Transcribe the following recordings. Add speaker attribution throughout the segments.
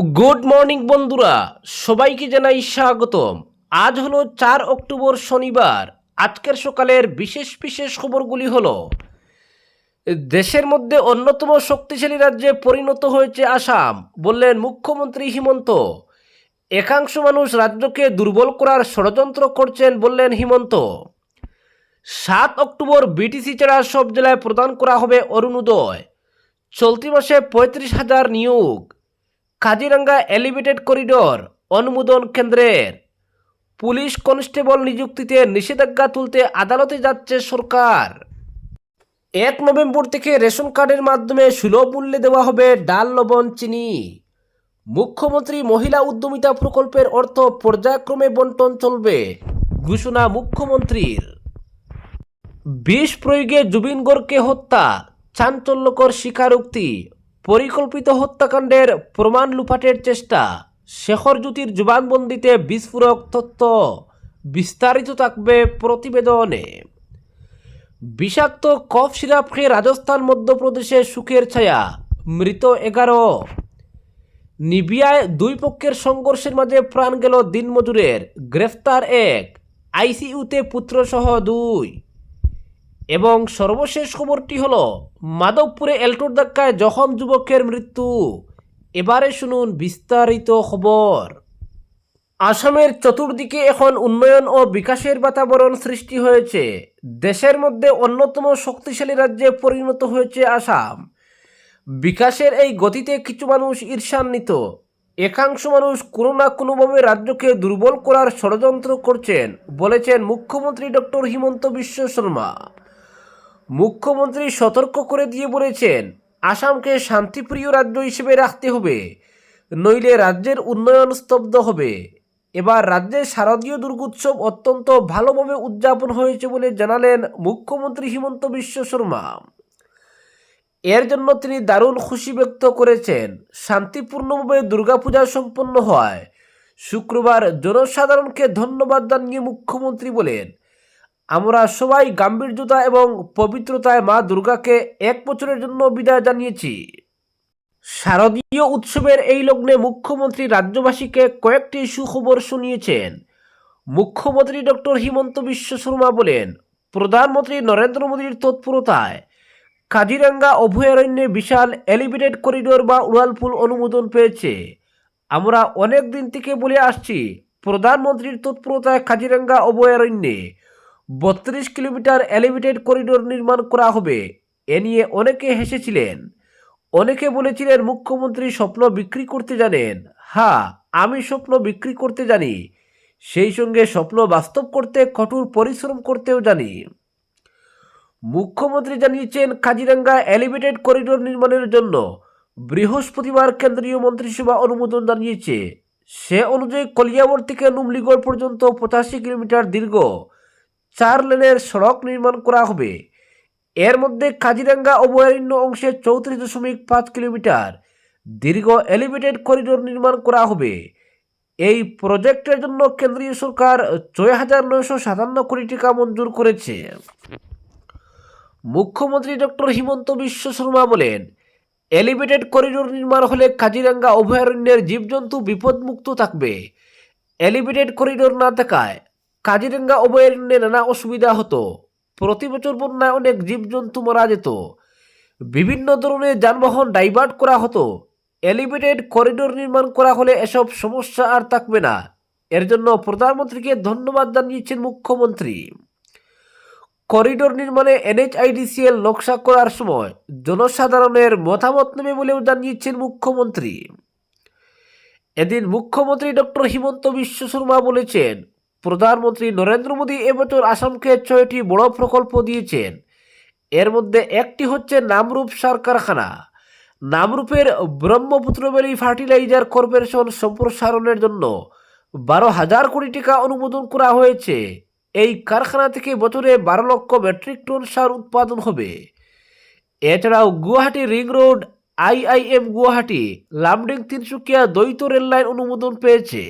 Speaker 1: Good morning বন্ধুরা, সবাইকে জানাই স্বাগতম। আজ হলো চার অক্টোবর শনিবার, আজকের সকালের বিশেষ বিশেষ খবরগুলি হলো, দেশের মধ্যে অন্যতম শক্তিশালী রাজ্যে পরিণত হয়েছে আসাম, বললেন মুখ্যমন্ত্রী হিমন্ত। একাংশ মানুষ রাজ্যকে দুর্বল করার ষড়যন্ত্র করছেন বললেন হিমন্ত। সাত অক্টোবর বিটিসি ছাড়া সব জেলায় প্রদান করা হবে অরুণোদয়। চলতি মাসে পঁয়ত্রিশ হাজার নিয়োগ। কাজিরাঙ্গা এলিভেটেড করিডোর, অনুমোদন কেন্দ্রের। পুলিশ কনস্টেবল নিযুক্তিতে নিষেধাজ্ঞা তুলতে আদালতে যাচ্ছে সরকার। এক নভেম্বর থেকে রেশন কার্ডের মাধ্যমে সুলভ মূল্যে দেওয়া হবে ডাল লবণ চিনি। মুখ্যমন্ত্রী মহিলা উদ্যমিতা প্রকল্পের অর্থ পর্যায়ক্রমে বন্টন চলবে, ঘোষণা মুখ্যমন্ত্রীর। বিষ প্রয়োগে জুবিন গর্গকে হত্যা, চাঞ্চল্যকর স্বীকারোক্তি পরিকল্পিত হত্যাকাণ্ডের প্রমাণ লুফাটের চেষ্টা। শেখর জ্যোতির জবানবন্দিতে বিস্ফোরক তথ্য বিস্তারিত থাকবে প্রতিবেদনে। বিষাক্ত কফ সিরাপ খেয়ে রাজস্থান, মধ্যপ্রদেশে সুখের ছায়া, মৃত এগারো। নিবিয়ায় দুই পক্ষের সংঘর্ষের মাঝে প্রাণ গেল দিনমজুরের, গ্রেফতার এক। আইসিইউতে পুত্রসহ দুই। এবং সর্বশেষ খবরটি হল, মাধবপুরে এল্টোর ধাক্কায় জখম যুবকের মৃত্যু। এবারে শুনুন বিস্তারিত খবর। আসামের চতুর্দিকে এখন উন্নয়ন ও বিকাশের বাতাবরণ সৃষ্টি হয়েছে। দেশের মধ্যে অন্যতম শক্তিশালী রাজ্যে পরিণত হয়েছে আসাম। বিকাশের এই গতিতে কিছু মানুষ ঈর্ষান্বিত। একাংশ মানুষ কোনো না কোনোভাবে রাজ্যকে দুর্বল করার ষড়যন্ত্র করছেন, বলেছেন মুখ্যমন্ত্রী ডক্টর হিমন্ত বিশ্ব শর্মা। মুখ্যমন্ত্রী সতর্ক করে দিয়ে বলেছেন, আসামকে শান্তিপ্রিয় রাজ্য হিসেবে রাখতে হবে, নইলে রাজ্যের উন্নয়ন স্তব্ধ হবে। এবার রাজ্যের শারদীয় দুর্গোৎসব অত্যন্ত ভালোভাবে উদযাপন হয়েছে বলে জানালেন মুখ্যমন্ত্রী হিমন্ত বিশ্ব শর্মা। এর জন্য তিনি দারুণ খুশি ব্যক্ত করেছেন, শান্তিপূর্ণভাবে দুর্গাপূজা সম্পন্ন হয়। শুক্রবার জনসাধারণকে ধন্যবাদ জানিয়ে মুখ্যমন্ত্রী বলেন আমরা সবাই গাম্ভীর্যতা এবং পবিত্রতায় মা দুর্গাকে এক বছরের জন্য বিদায় জানিয়েছি। শারদীয় উৎসবের এই লগ্নে মুখ্যমন্ত্রী রাজ্যবাসীকে কয়েকটি সুখবর শুনিয়েছেন। মুখ্যমন্ত্রী ডক্টর হিমন্ত বিশ্ব শর্মা বলেন, প্রধানমন্ত্রী নরেন্দ্র মোদীর তৎপরতায় কাজিরাঙ্গা অভয়ারণ্যে বিশাল এলিভেটেড করিডোর বা উড়ালপুল অনুমোদন পেয়েছে। আমরা অনেক দিন থেকে বলে আসছি, প্রধানমন্ত্রীর তৎপরতায় কাজিরাঙ্গা অভয়ারণ্যে বত্রিশ কিলোমিটার এলিভেটেড করিডোর নির্মাণ করা হবে। এ নিয়ে অনেকে হেসেছিলেন। অনেকে বলেছিলেন, মুখ্যমন্ত্রী স্বপ্ন বিক্রি করতে জানেন। হ্যাঁ আমি স্বপ্ন বিক্রি করতে জানি। সেই সঙ্গে স্বপ্ন বাস্তব করতে, কঠোর পরিশ্রম করতেও জানি। মুখ্যমন্ত্রী জানিয়েছেন, কাজিরাঙ্গা এলিভেটেড করিডোর নির্মাণের জন্য বৃহস্পতিবার কেন্দ্রীয় মন্ত্রিসভা অনুমোদন জানিয়েছে। সে অনুযায়ী কলিয়াবর থেকে নুমলিগড় পর্যন্ত পঁচাশি কিলোমিটার দীর্ঘ। চার লেনের সড়ক নির্মাণ করা হবে। এর মধ্যে কাজিরাঙ্গা অভয়ারণ্য অংশে চৌত্রিশ দশমিক পাঁচ কিলোমিটার দীর্ঘ এলিভেটেড করিডোর নির্মাণ করা হবে। এই প্রজেক্টের জন্য কেন্দ্রীয় সরকার ছয় হাজার নয়শো সাতান্ন কোটি টাকা মঞ্জুর করেছে। মুখ্যমন্ত্রী ডক্টর হিমন্ত বিশ্ব শর্মা বলেন, এলিভেটেড করিডোর নির্মাণ হলে কাজিরাঙ্গা অভয়ারণ্যের জীবজন্তু বিপদমুক্ত থাকবে। এলিভেটেড করিডোর না থাকায় কাজিরাঙ্গা অভয়ারণ্যে নানা অসুবিধা হতো। প্রতি বছর বন্যায় অনেক জীবজন্তু মারা যেত। বিভিন্ন ধরনের যানবাহন ডাইভার্ট করা হতো। এলিভেটেড করিডোর নির্মাণ করা হলে এসব সমস্যা আর থাকবে না। এর জন্য প্রধানমন্ত্রীকে ধন্যবাদ জানিয়েছেন মুখ্যমন্ত্রী। করিডোর নির্মাণে এনএইচআইডিসিএল নকশা করার সময় জনসাধারণের মতামত নেবে বলেও জানিয়েছেন মুখ্যমন্ত্রী। এদিন মুখ্যমন্ত্রী ডক্টর হিমন্ত বিশ্ব শর্মা বলেছেন প্রধানমন্ত্রী নরেন্দ্র মোদী এবছর আসামকে ছয়টি বড় প্রকল্প দিয়েছেন। এর মধ্যে একটি হচ্ছে নামরূপ সার কারখানা নামরূপের ব্রহ্মপুত্র ভ্যালি ফার্টিলাইজার কর্পোরেশন সম্প্রসারণের জন্য বারো হাজার কোটি টাকা অনুমোদন করা হয়েছে। এই কারখানা থেকে বছরে বারো লক্ষ মেট্রিক টন সার উৎপাদন হবে। এছাড়াও Guwahati ring road, IIM Guwahati, Lumding Tinsukia দ্বৈত রেললাইন অনুমোদন পেয়েছে।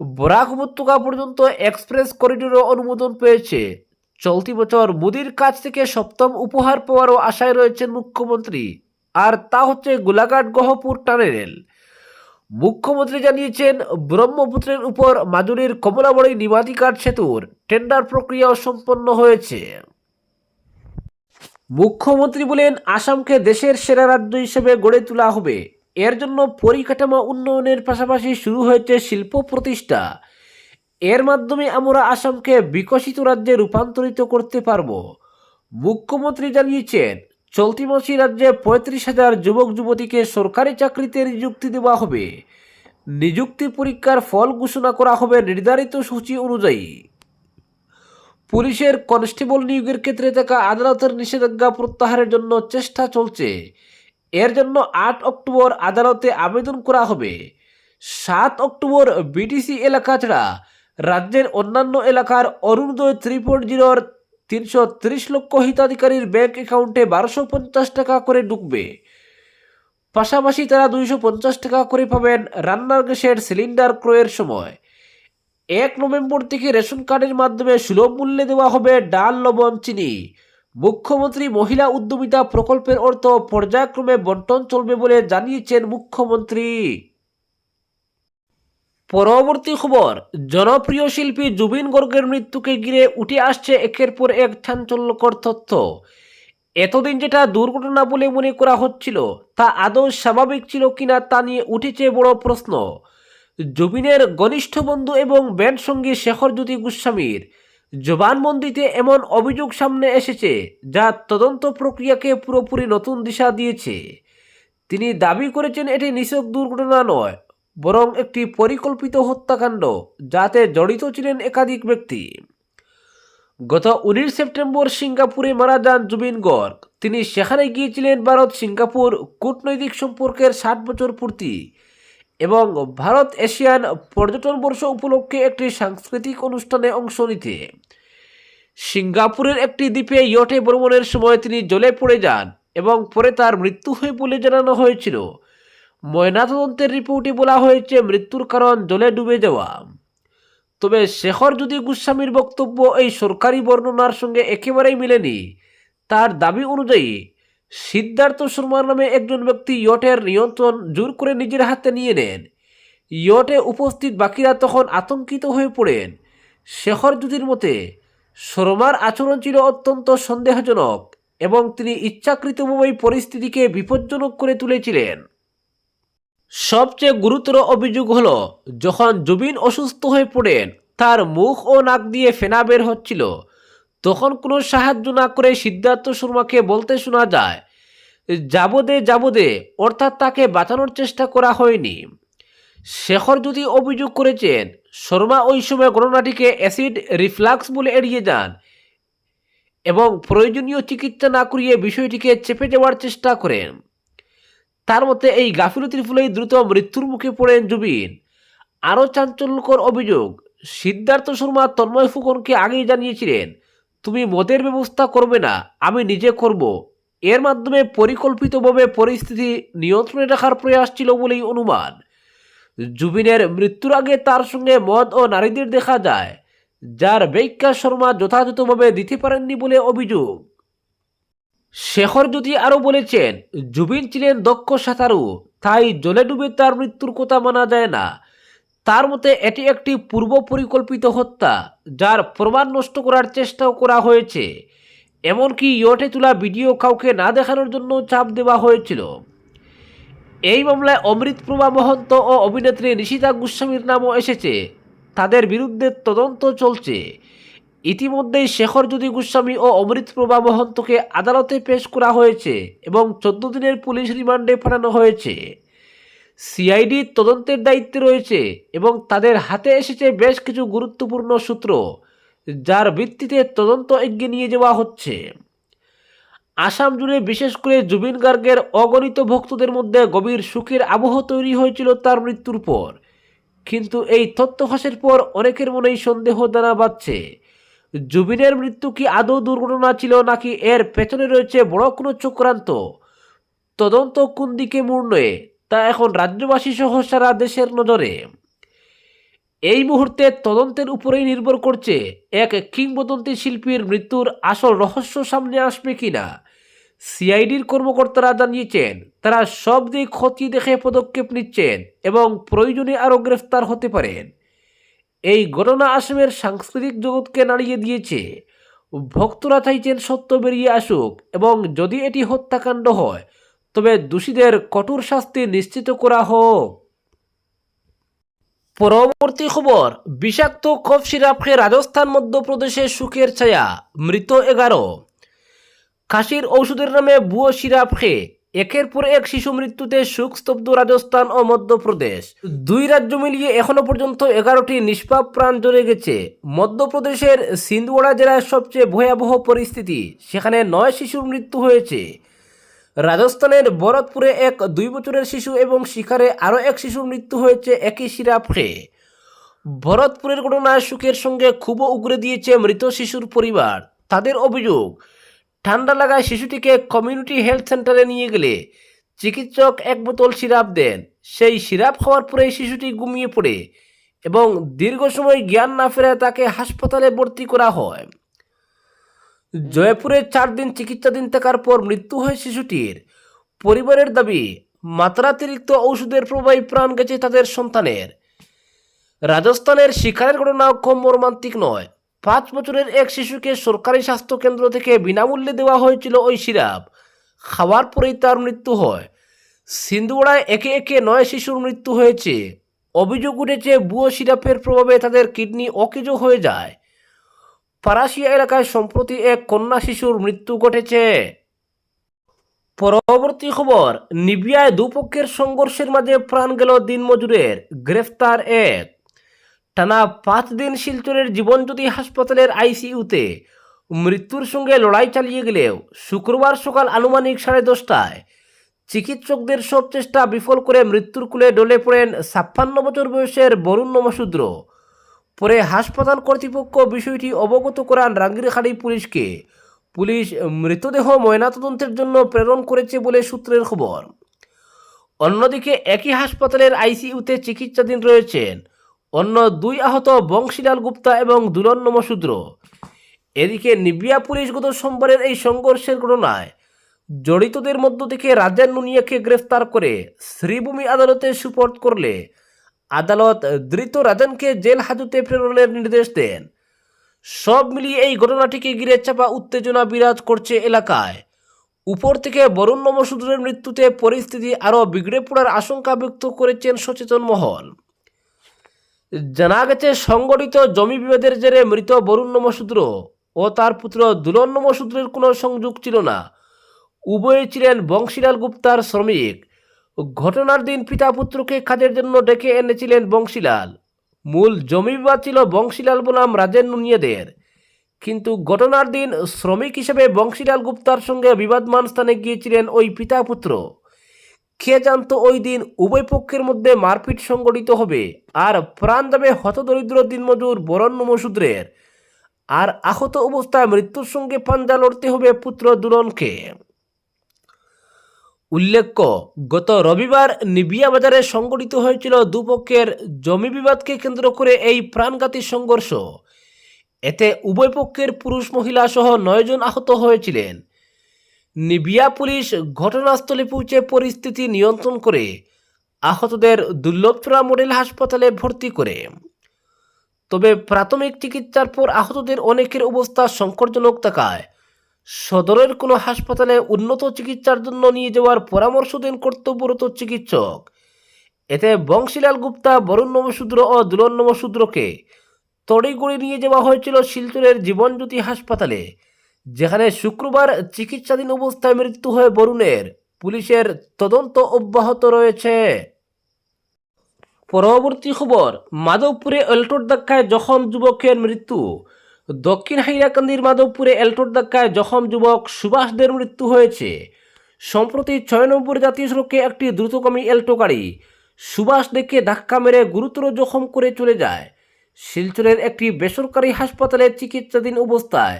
Speaker 1: বরাক উপত্যকা পর্যন্ত এক্সপ্রেস করিডোরও অনুমোদন পেয়েছে। চলতি বছর মোদির কাছ থেকে সপ্তম উপহার পাওয়ারও আশায় রয়েছেন মুখ্যমন্ত্রী। আর তা হচ্ছে গোলাঘাট গহপুর টানেল। মুখ্যমন্ত্রী জানিয়েছেন, ব্রহ্মপুত্রের উপর মাজুলির কমলাবড়ি নিমাতিকাট সেতুর টেন্ডার প্রক্রিয়াও সম্পন্ন হয়েছে। মুখ্যমন্ত্রী বলেন, আসামকে দেশের সেরা রাজ্য হিসেবে গড়ে তোলা হবে। এর জন্য পরিকাঠামো উন্নয়নের পাশাপাশি শুরু হয়েছে শিল্প প্রতিষ্ঠা। এর মাধ্যমে আমরা আসামকে বিকশিত রাজ্যে রূপান্তরিত করতে পারব। মুখ্যমন্ত্রী জানিয়েছেন, চলতি মাসে রাজ্যে পঁয়ত্রিশ হাজার যুবক যুবতীকে সরকারি চাকরিতে নিযুক্তি দেওয়া হবে। নিযুক্তি পরীক্ষার ফল ঘোষণা করা হবে নির্ধারিত সূচি অনুযায়ী। পুলিশের কনস্টেবল নিয়োগের ক্ষেত্রে থাকা আদালতের নিষেধাজ্ঞা প্রত্যাহারের জন্য চেষ্টা চলছে। এর জন্য আট অক্টোবর আদালতে আবেদন করা হবে। সাত অক্টোবর বিটিসি এলাকা ছাড়া রাজ্যের অন্যান্য এলাকার অরুণোদয় থ্রি পয়েন্ট জিরোর তিনশো তিরিশ লক্ষ হিতাধিকারীর ব্যাংক অ্যাকাউন্টে বারোশো পঞ্চাশ টাকা করে ঢুকবে। পাশাপাশি তারা দুইশো পঞ্চাশ টাকা করে পাবেন রান্নার গ্যাসের সিলিন্ডার ক্রয়ের সময়। এক নভেম্বর থেকে রেশন কার্ডের মাধ্যমে সুলভ মূল্যে দেওয়া হবে ডাল, লবণ, চিনি। মুখ্যমন্ত্রী মহিলা উদ্যমিতা প্রকল্পের অর্থ পর্যায়ক্রমে বন্টন চলবে বলে জানিয়েছেন মুখ্যমন্ত্রী। পরবর্তী খবর, জনপ্রিয় শিল্পী জুবিন গর্গের মৃত্যুকে ঘিরে উঠে আসছে একের পর এক চাঞ্চল্যকর তথ্য। এতদিন যেটা দুর্ঘটনা বলে মনে করা হচ্ছিল, তা আদৌ স্বাভাবিক ছিল কিনা তা নিয়ে উঠেছে বড় প্রশ্ন। জুবিনের ঘনিষ্ঠ বন্ধু এবং ব্যান্ড সঙ্গী শেখর জ্যোতি গোস্বামীর জবানবন্দিতে এমন অভিযোগ সামনে এসেছে, যা তদন্ত প্রক্রিয়াকে পুরোপুরি নতুন দিশা দিয়েছে। তিনি দাবি করেছেন এটি নিছক দুর্ঘটনা নয়, বরং একটি পরিকল্পিত হত্যাকাণ্ড, যাতে জড়িত ছিলেন একাধিক ব্যক্তি। গত উনিশ সেপ্টেম্বর সিঙ্গাপুরে মারা যান জুবিন গর্গ। তিনি সেখানে গিয়েছিলেন ভারত সিঙ্গাপুর কূটনৈতিক সম্পর্কের ষাট বছর পূর্তি। এবং ভারত এশিয়ান পর্যটন বর্ষ উপলক্ষে একটি সাংস্কৃতিক অনুষ্ঠানে অংশ নিতে। সিঙ্গাপুরের একটি দ্বীপে ইয়টে ভ্রমণের সময় তিনি জলে পড়ে যান এবং পরে তার মৃত্যু হয় বলে জানানো হয়েছিল। ময়নাতদন্তের রিপোর্টে বলা হয়েছে, মৃত্যুর কারণ জলে ডুবে যাওয়া। তবে শেখর যদি গোস্বামীর বক্তব্য এই সরকারি বর্ণনার সঙ্গে একেবারেই মিলেনি, তার দাবি অনুযায়ী সিদ্ধার্থ শর্মার নামে একজন ব্যক্তি ইয়টের নিয়ন্ত্রণ জোর করে নিজের হাতে নিয়ে নেন। ইয়টে উপস্থিত বাকিরা তখন আতঙ্কিত হয়ে পড়েন। শেখর যুদির মতে, শর্মার আচরণ ছিল অত্যন্ত সন্দেহজনক এবং তিনি ইচ্ছাকৃতভাবেই পরিস্থিতিকে বিপজ্জনক করে তুলেছিলেন। সবচেয়ে গুরুতর অভিযোগ হল, যখন জুবিন অসুস্থ হয়ে পড়েন, তার মুখ ও নাক দিয়ে ফেনা বের হচ্ছিল। তখন কোনো সাহায্য না করে সিদ্ধার্থ শর্মাকে বলতে শোনা যায়, যাবদে যাবদে। অর্থাৎ তাকে বাঁচানোর চেষ্টা করা হয়নি। শেখর যদি অভিযোগ করেছেন, শর্মা ওই সময় ঘটনাটিকে অ্যাসিড রিফ্লাক্স বলে এড়িয়ে যান এবং প্রয়োজনীয় চিকিৎসা না করিয়ে বিষয়টিকে চেপে যাওয়ার চেষ্টা করেন। তার মতে, এই গাফিলতির ফলেই দ্রুত মৃত্যুর মুখে পড়েন জুবিন। আরও চাঞ্চল্যকর অভিযোগ, সিদ্ধার্থ শর্মা তন্ময় ফুকনকে আগেই জানিয়েছিলেন তুমি মদের ব্যবস্থা করবে না, আমি নিজে করব। এর মাধ্যমে পরিকল্পিতভাবে পরিস্থিতি নিয়ন্ত্রণে রাখার প্রয়াস ছিল বলেই অনুমান। জুবিনের মৃত্যুর আগে তার সঙ্গে মদ ও নারীদের দেখা যায়, যার ব্যাখ্যা শর্মা যথাযথভাবে দিতে পারেননি বলে অভিযোগ। শেখর যদি আরও বলেছেন, জুবিন ছিলেন দক্ষ সাঁতারু, তাই জলে ডুবে তার মৃত্যুর কথা মানা যায় না। তার মতে এটি একটি পূর্ব পরিকল্পিত হত্যা, যার প্রমাণ নষ্ট করার চেষ্টাও করা হয়েছে। এমনকি ইয়টে তোলা ভিডিও কাউকে না দেখানোর জন্য চাপ দেওয়া হয়েছিল। এই মামলায় অমৃতপ্রভা মহন্ত ও অভিনেত্রী নিশিতা গোস্বামীর নামও এসেছে। তাদের বিরুদ্ধে তদন্ত চলছে। ইতিমধ্যেই শেখর যদি গোস্বামী ও অমৃতপ্রভা মহন্তকে আদালতে পেশ করা হয়েছে এবং চোদ্দ দিনের পুলিশ রিমান্ডে পাঠানো হয়েছে। সিআইডি তদন্তের দায়িত্বে রয়েছে এবং তাদের হাতে এসেছে বেশ কিছু গুরুত্বপূর্ণ সূত্র, যার ভিত্তিতে তদন্ত এগিয়ে নিয়ে যাওয়া হচ্ছে। আসাম জুড়ে বিশেষ করে জুবিন গার্গের অগণিত ভক্তদের মধ্যে গভীর সুখের আবহ তৈরি হয়েছিল তার মৃত্যুর পর। কিন্তু এই তথ্য ফাঁসের পর অনেকের মনেই সন্দেহ দানা বাঁধছে। জুবিনের মৃত্যু কি আদৌ দুর্ঘটনা ছিল নাকি এর পেছনে রয়েছে বড় কোনো চক্রান্ত? তদন্ত কোন দিকে মোড় নয়? তা এখন রাজ্যবাসী সহ সারা দেশের নজরে। এই মুহূর্তে তদন্তের উপরেই নির্ভর করছে এক কিংবদন্তি শিল্পীর মৃত্যুর আসল রহস্য সামনে আসবে কিনা। সিআইডির কর্মকর্তারা জানিয়েছেন, তারা সব দিক ক্ষতি দেখে পদক্ষেপ নিচ্ছেন এবং প্রয়োজনে আরও গ্রেফতার হতে পারেন। এই ঘটনা আসামের সাংস্কৃতিক জগৎকে নাড়িয়ে দিয়েছে। ভক্তরা চাইছেন সত্য বেরিয়ে আসুক এবং যদি এটি হত্যাকাণ্ড হয় তবে দোষীদের কঠোর শাস্তি নিশ্চিত করা হোক। পরবর্তী খবর, বিষাক্ত কফ সিরাপ খেয়ে রাজস্থান, মধ্যপ্রদেশে সুখের ছায়া, মৃত এগারো। কাশির ঔষধের নামে বুয়ো সিরাপ খেয়ে একের পর এক শিশু মৃত্যুতে সুখ স্তব্ধ রাজস্থান ও মধ্যপ্রদেশ। দুই রাজ্য মিলিয়ে এখনও পর্যন্ত এগারোটি নিষ্পাপ প্রাণ জ্বলে গেছে। মধ্যপ্রদেশের সিন্ধওয়াড়া জেলার সবচেয়ে ভয়াবহ পরিস্থিতি, সেখানে নয় শিশুর মৃত্যু হয়েছে। রাজস্থানের ভরতপুরে এক দুই বছরের শিশু এবং শিকারে আরও এক শিশুর মৃত্যু হয়েছে একই সিরাপ খেয়ে ভরতপুরের ঘটনায় সুখের সঙ্গে খুবও উগরে দিয়েছে মৃত শিশুর পরিবার। তাদের অভিযোগ, ঠান্ডা লাগায় শিশুটিকে কমিউনিটি হেলথ সেন্টারে নিয়ে গেলে চিকিৎসক এক বোতল সিরাপ দেন। সেই সিরাপ খাওয়ার পরেই শিশুটি ঘুমিয়ে পড়ে এবং দীর্ঘ সময় জ্ঞান না ফেরায় তাকে হাসপাতালে ভর্তি করা হয়। জয়পুরে চার দিন চিকিৎসাধীন থাকার পর মৃত্যু হয় শিশুটির। পরিবারের দাবি, মাত্রাতিরিক্ত ঔষধের প্রবাহী প্রাণ গেছে তাদের সন্তানের। রাজস্থানের শিকারের ঘটনাও কম মর্মান্তিক নয়। পাঁচ বছরের এক শিশুকে সরকারি স্বাস্থ্য কেন্দ্র থেকে বিনামূল্যে দেওয়া হয়েছিল ওই সিরাপ। খাওয়ার পরেই তার মৃত্যু হয়। সিন্ধুড়ায় একে একে নয় শিশুর মৃত্যু হয়েছে। অভিযোগ উঠেছে বুয়ো সিরাপের প্রভাবে তাদের কিডনি অকেজ হয়ে যায়। পারাসিয়া এলাকায় সম্প্রতি এক কন্যা শিশুর মৃত্যু ঘটেছে। পরবর্তী খবর, নিবিয়ায় দুপক্ষের সংঘর্ষের মাঝে প্রাণ গেল দিনমজুরের, গ্রেফতার এক। টানা পাঁচ দিন শিলচরের জীবনজ্যোতি হাসপাতালের আইসিইউতে মৃত্যুর সঙ্গে লড়াই চালিয়ে গেলেও শুক্রবার সকাল আনুমানিক সাড়ে দশটায় চিকিৎসকদের সব চেষ্টা বিফল করে মৃত্যুর কুলে ডলে পড়েন ছাপ্পান্ন বছর বয়সের বরুণ নমশূদ্র পরে হাসপাতাল কর্তৃপক্ষ বিষয়টি অবগত করান রাঙ্গিরখাড়ি পুলিশকে। পুলিশ মৃতদেহ ময়নাতদন্তের জন্য প্রেরণ করেছে বলে সূত্রের খবর। অন্যদিকে একই হাসপাতালের আইসিইউতে চিকিৎসাধীন রয়েছেন অন্য দুই আহত বংশীলাল গুপ্তা এবং দুলন নমশূদ্র এদিকে নিবিয়া পুলিশ গত সোমবারের এই সংঘর্ষের ঘটনায় জড়িতদের মধ্য থেকে রাজেন নুনিয়াকে গ্রেফতার করে শ্রীভূমি আদালতে সুপর্দ করলে আদালত ধৃত রাজনকে জেল হাজতে প্রেরণের নির্দেশ দেন। সব মিলিয়ে এই ঘটনাটিকে ঘিরে চাপা উত্তেজনা বিরাজ করছে এলাকায়। উপর থেকে বরুণ নমশূদ্রের মৃত্যুতে পরিস্থিতি আরও বিগড়ে পড়ার আশঙ্কা ব্যক্ত করেছেন সচেতন মহল। জানা গেছে, সংগঠিত জমি বিবাদের জেরে মৃত বরুণ নমশূদ্র ও তার পুত্র দুলন নমশূদ্রের কোনো সংযোগ ছিল না। উভয়ে ছিলেন বংশীলাল গুপ্তার শ্রমিক। ঘটনার দিন পিতা পুত্রকে কাজের জন্য ডেকে এনেছিলেন বংশীলাল। মূল জমি বিবাদ ছিল বংশীলাল বনাম রাজেন নুনিয়াদের কিন্তু ঘটনার দিন শ্রমিক হিসেবে বংশীলাল গুপ্তার সঙ্গে বিবাদমান স্থানে গিয়েছিলেন ওই পিতা পুত্র। কে জানতো ওই দিন উভয় পক্ষের মধ্যে মারপিট সংগঠিত হবে, আর প্রাণ যাবে হতদরিদ্র দিনমজুর বরণ্য নমশূদ্রের আর আহত অবস্থায় মৃত্যুর সঙ্গে পাঞ্জা লড়তে হবে পুত্র দুলনকে। উল্লেখ্য, গত রবিবার নিবিয়া বাজারে সংগঠিত হয়েছিল দুপক্ষের জমি বিবাদকে কেন্দ্র করে এই প্রাণঘাতী সংঘর্ষ। এতে উভয় পক্ষের পুরুষ মহিলা সহ নয়জন আহত হয়েছিলেন। নিবিয়া পুলিশ ঘটনাস্থলে পৌঁছে পরিস্থিতি নিয়ন্ত্রণ করে আহতদের দুর্লভচড়া মডেল হাসপাতালে ভর্তি করে। তবে প্রাথমিক চিকিৎসার পর আহতদের অনেকের অবস্থা সংকটজনক থাকায় সদরের কোনো হাসপাতালে উন্নত চিকিৎসার জন্য নিয়ে যাওয়ার পরামর্শ দেন কর্তব্যরত চিকিৎসক। এতে বংশীলাল গুপ্তা, বরুণ নমশূদ্র ও দুলন নমশূদ্রকে তড়িগড়ি নিয়ে যাওয়া হয়েছিল শিলচরের জীবনজ্যোতি হাসপাতালে, যেখানে শুক্রবার চিকিৎসাধীন অবস্থায় মৃত্যু হয় বরুণের। পুলিশের তদন্ত অব্যাহত রয়েছে। পরবর্তী খবর, মাধবপুরে এল্টোর ধাক্কায় জখম যুবকের মৃত্যু। দক্ষিণ হাইলাকান্দির মাধবপুরে এলটোর ধাক্কায় জখম যুবক সুভাষদের মৃত্যু হয়েছে। সম্প্রতি ছয় নম্বর জাতীয় সড়কে একটি দ্রুতগামী এলটো গাড়ি সুভাষ দেখে ধাক্কা মেরে গুরুতর জখম করে চলে যায়। শিলচরের একটি বেসরকারি হাসপাতালে চিকিৎসাধীন অবস্থায়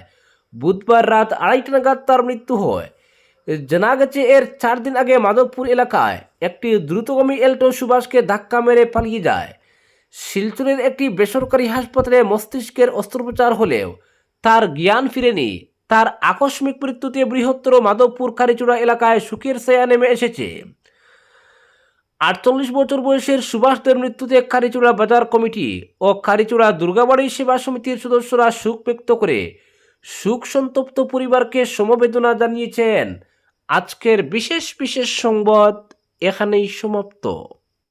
Speaker 1: বুধবার রাত আড়াইটা নাগাদ তার মৃত্যু হয়। জানা গেছে, এর চার দিন আগে মাধবপুর এলাকায় একটি দ্রুতগামী এলটো সুভাষকে ধাক্কা মেরে পালিয়ে যায়। শিলচরের একটি বেসরকারি হাসপাতালে মস্তিষ্কের অস্ত্রোপচার হলেও তার জ্ঞান ফিরেনি। তার আকস্মিক মৃত্যুতে বৃহত্তর মাধবপুর কারিচূড়া এলাকায় সুখের ছায়া নেমে এসেছে। আটচল্লিশ বছর বয়সের সুভাষদের মৃত্যুতে কারিচূড়া বাজার কমিটি ও কারিচূড়া দুর্গাবাড়ি সেবা সমিতির সদস্যরা সুখ ব্যক্ত করে সুখ সন্তপ্ত পরিবারকে সমবেদনা জানিয়েছেন। আজকের বিশেষ বিশেষ সংবাদ এখানেই সমাপ্ত।